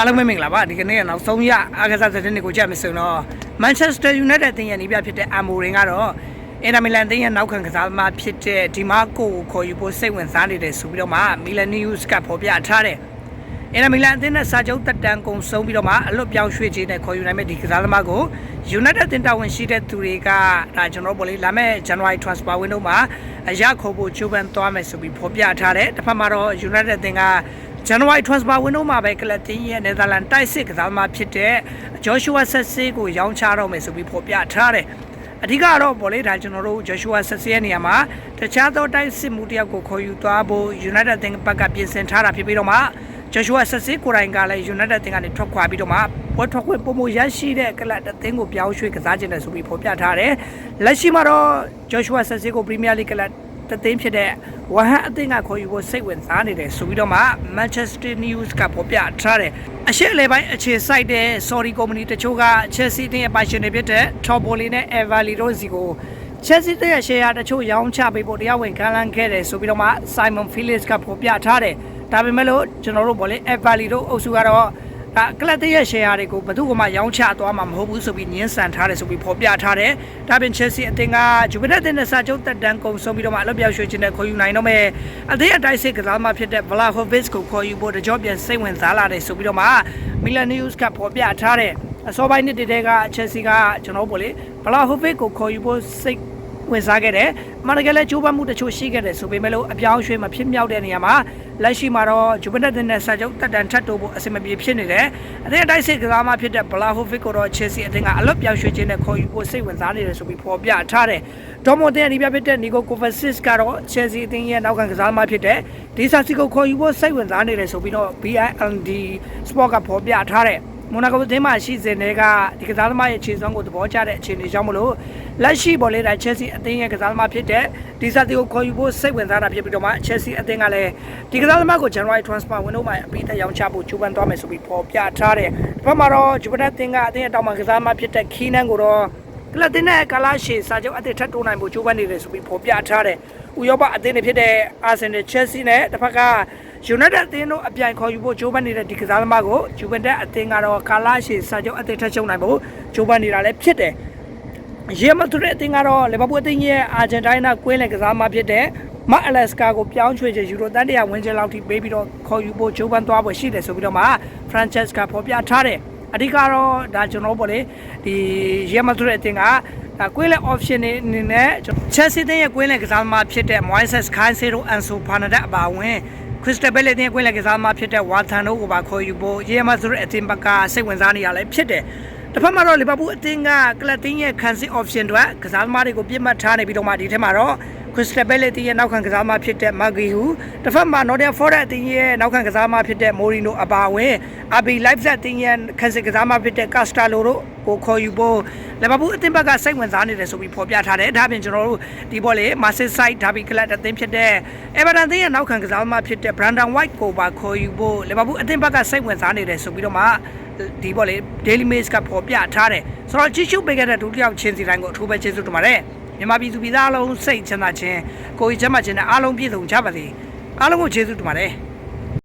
အားလုံးပဲမင်္ဂလာပါဒီကနေ့ကနောက်ဆုံးရအားကစားသတင်းတွေကိုကြည့်မယ်ဆိုတော့ Manchester United တင်ရဲ့နေပြဖြစ်တဲ့ Amorim ကတော့အင်တာမီလန်တင်ရဲ့နောက်ခံကစားသမားဖြစ်တဲ့ဒီမာကိုကိုခေါ်ယူဖို့စိတ်ဝင်စားနေတယ်ဆိုပြီးတော့မှမီလန် News ကဖော်ပြထားတယ်အင်တာမီလန်အသင်းနဲ့စာချုပ်တက်တန်ကုန်ဆုံးပြီးတော့မှအလွတ်ပြောင်းရွှေ့ခြင်းနဲ့ခေါ်ယူနိုင်မဲ့ဒီကစားသမားကို United တင်တာဝန်ရှိတဲ့သူတွေကဒါကျွန်တော်တို့ဗောလေလာမဲ့ January transfer window မှာအရခေါ်ဖို့ကြိုးပမ်းသွားမယ်ဆိုပြီးဖော်ပြထားတယ်တစ်ဖက်မှာတော့ United တင်က January transfer window မှာပဲကလပ်တင်းရဲ့ Netherlands တိုက်စစ်ကစားသမားဖြစ်တဲ့ Joshua Sesse ကိုရောင်းချတော့မယ်ဆိုပြီးဖော်ပြထားတယ်အဓိကတော့ဗောလေဒါကျွန်တော်တို့ Joshua Sesse ရဲ့နေရာမှာတခြားသောတိုက်စစ်မှုတစ်ယောက်ကိုခေါ်ယူသွားဖို့ United တင်ဘက်ကပြင်ဆင်ထားတာဖြစ်ပြီးတော့မှ Joshua Sesse ကိုယ်တိုင်ကလည်း United တင်ကနေထွက်ခွာပြီးတော့မှပွဲထွက်ခွင့်ပုံမရရှိတဲ့ကလပ်တင်းကိုပြောင်းရွှေ့ကစားခြင်းနဲ့ဆိုပြီးဖော်ပြထားတယ်လက်ရှိမှာတော့ Joshua Sesse ကို Premier League ကလပ် တသိန်းဖြစ်တဲ့ဝဟန်အသင်းကခေါ်ယူဖို့စိတ်ဝင်စားနေတယ်ဆိုပြီးတော့မှ Manchester News ကဖော်ပြထားတယ်အရှက်အလဲပိုင်းအခြေစိုက်တဲ့ Sorry Company တချို့က Chelsea အသင်းရဲ့ပိုင်ရှင်တွေဖြစ်တဲ့ Topoli နဲ့ Everly တို့စီကို Chelsea အသင်းရဲ့ share တချို့ရောင်းချပေးဖို့တရားဝင်ကမ်းလှမ်းခဲ့တယ်ဆိုပြီးတော့မှ Simon Phillips ကဖော်ပြထားတယ်ဒါပေမဲ့လို့ကျွန်တော်တို့ဗောလေ Everly တို့အုပ်စုကတော့ ဒါကလပ်တဲ့ရဲ့ share တွေကိုဘယ်သူမှရောင်းချသွားမှာမဟုတ်ဘူးဆိုပြီးညှင်းဆန်ထားတယ်ဆိုပြီးဖော်ပြထားတယ်။ဒါပြင် Chelsea အသင်းက Juventus တဲ့နဲ့စာချုပ်တက်တန်းကုန်ဆုံးပြီးတော့မှအလုပ်ပြောင်းရွှေ့ခြင်းနဲ့ခေါ်ယူနိုင်တော့မယ်။အသင်းအတိုင်းစစ်ကစားမှဖြစ်တဲ့ Vlahovic ကိုခေါ်ယူဖို့တကြောပြန်စိတ်ဝင်စားလာတယ်ဆိုပြီးတော့မှ Milan News ကဖော်ပြထားတယ်။အစောပိုင်းနှစ်တည်းက Chelsea ကကျွန်တော်တို့ဗောလေ Vlahovic ကိုခေါ်ယူဖို့စိတ် ဝင်စားခဲ့တယ်။မာတကယ်လည်းကြိုးပမ်းမှုတချို့ရှိခဲ့တယ်ဆိုပေမဲ့လို့အပြောင်းအရွှေ့မဖြစ်မြောက်တဲ့နေရာမှာလက်ရှိမှာတော့ဂျူဗန်တက်နဲ့စာချုပ်တက်တန်ထပ်တိုးဖို့အဆင်မပြေဖြစ်နေတယ်။အသင်းအတိုက်စစ်ကစားမဖြစ်တဲ့ဘလာဟိုဗစ်ကိုတော့ချယ်ဆီအသင်းကအလွတ်ပြောင်းရွှေ့ခြင်းနဲ့ခေါ်ယူဖို့စိတ်ဝင်စားနေတယ်ဆိုပြီးဖော်ပြထားတယ်။ဒေါ်မွန်တင်အနီးပြဖြစ်တဲ့နီကိုကိုဗာစစ်ကတော့ချယ်ဆီအသင်းရဲ့နောက်ခံကစားမဖြစ်တဲ့ဒီစာစီကိုခေါ်ယူဖို့စိတ်ဝင်စားနေတယ်ဆိုပြီးတော့ BILD Sport ကဖော်ပြထားတယ်။ မိုနာကိုအသင်းမှာရှိစဉ်တွေကဒီကစားသမားရဲ့ခြေစွမ်းကိုသဘောကျတဲ့အခြေအနေကြောင့်မလို့လက်ရှိပေါ်လေဒါ Chelsea အသင်းရဲ့ကစားသမားဖြစ်တဲ့ဒီစာတီကိုခေါ်ယူဖို့စိတ်ဝင်စားတာဖြစ်ပြီးတော့မှ Chelsea အသင်းကလည်းဒီကစားသမားကို January transfer window မှာအပြီးတက်ရောင်းချဖို့ကြိုးပမ်းသွားမယ်ဆိုပြီးဖော်ပြထားတယ်။ဒီဘက်မှာတော့ Juventus အသင်းကအသင်းရဲ့တောင်ပံကစားသမားဖြစ်တဲ့ Keenan ကိုတော့က လပ်တင်တဲ့ကာလာရှေစာချုပ်အသစ်ထပ်တိုးနိုင်ဖို့ကြိုးပမ်းနေတယ်ဆိုပြီးဖော်ပြထားတယ်။ဥရောပအသင်းတွေဖြစ်တဲ့ Arsenal, Chelsea နဲ့တစ်ဖက်က United အသင်းတို့အပြိုင်ခေါ်ယူဖို့ကြိုးပမ်းနေတဲ့ဒီကစားသမားကို Juventus အသင်းကတော့ကာလာရှေစာချုပ်အသစ်ထပ်ချုပ်နိုင်ဖို့ကြိုးပမ်းနေတာလည်းဖြစ်တယ်။ရေမတူတဲ့အသင်းကတော့လီဗာပူးအသင်းရဲ့အာဂျင်တိုင်းနာကွင်းလယ်ကစားမဖြစ်တဲ့မတ်အလက်စကာကိုပြောင်းရွှေ့ချေယူရိုတန်တရာဝင်ချေလောက်ထိပေးပြီးတော့ခေါ်ယူဖို့ဂျိုးပန်းသွားဖို့ရှိတယ်ဆိုပြီးတော့မှဖရန်ချက်ကဖော်ပြထားတယ် အဓိကတော့ဒါကျွန်တော်ပေါ့လေဒီရေမတူတဲ့အသင်းကဒါကွင်းလယ် option နေအနေနဲ့ Chelsea အသင်းရဲ့ကွင်းလယ်ကစားမဖြစ်တဲ့ Moises Caicedo Ansu Fernandez အပါအဝင် Crystal Palace အသင်းကွင်းလယ်ကစားမဖြစ်တဲ့ Watson တို့ကိုပါခေါ်ယူဖို့ရေမတူတဲ့အသင်းဘက်ကစိတ်ဝင်စားနေရလဲဖြစ်တယ်တစ်ဖက်မှာတော့လီဗာပူးအသင်းကကလပ်တင်းရဲ့ခံစစ် option အတွက်ကစားသမားတွေကိုပြစ်မှတ်ထားနေပြီးတော့မှဒီထဲမှာတော့ Crystal Palace ရဲ့နောက်ခံကစားသမားဖြစ်တဲ့ Magui ဟူတစ်ဖက်မှာ Nottingham Forest အသင်းရဲ့နောက်ခံကစားသမားဖြစ်တဲ့ Morino အပါအဝင် RB Leipzig အသင်းရဲ့ခံစစ်ကစားသမားဖြစ်တဲ့ Castello တို့ကိုခေါ်ယူဖို့လီဗာပူးအသင်းဘက်ကစိတ်ဝင်စားနေတယ်ဆိုပြီးဖော်ပြထားတယ်ဒါပြင်ကျွန်တော်တို့ဒီဘောလေ Merseyside Derby Club အသင်းဖြစ်တဲ့ Everton အသင်းရဲ့နောက်ခံကစားသမားဖြစ်တဲ့ Brandon White ကိုပါခေါ်ယူဖို့လီဗာပူးအသင်းဘက်ကစိတ်ဝင်စားနေတယ်ဆိုပြီးတော့မှဒီပေါ့လေ Daily Mail ကဖော်ပြထားတယ်ဆိုတော့ကြည့်ရှုပေးခဲ့တဲ့ဒုတိယချင်းစီတိုင်းကိုအထူးပဲကျေးဇူးတင်ပါတယ် မြန်မာပြည်သူပြည်သားအလုံးစိတ်ချမ်းသာခြင်းကိုယ်ချမ်းသာခြင်းနဲ့အားလုံးပြည့်စုံကြပါစေအားလုံးကိုကျေးဇူးတင်ပါတယ်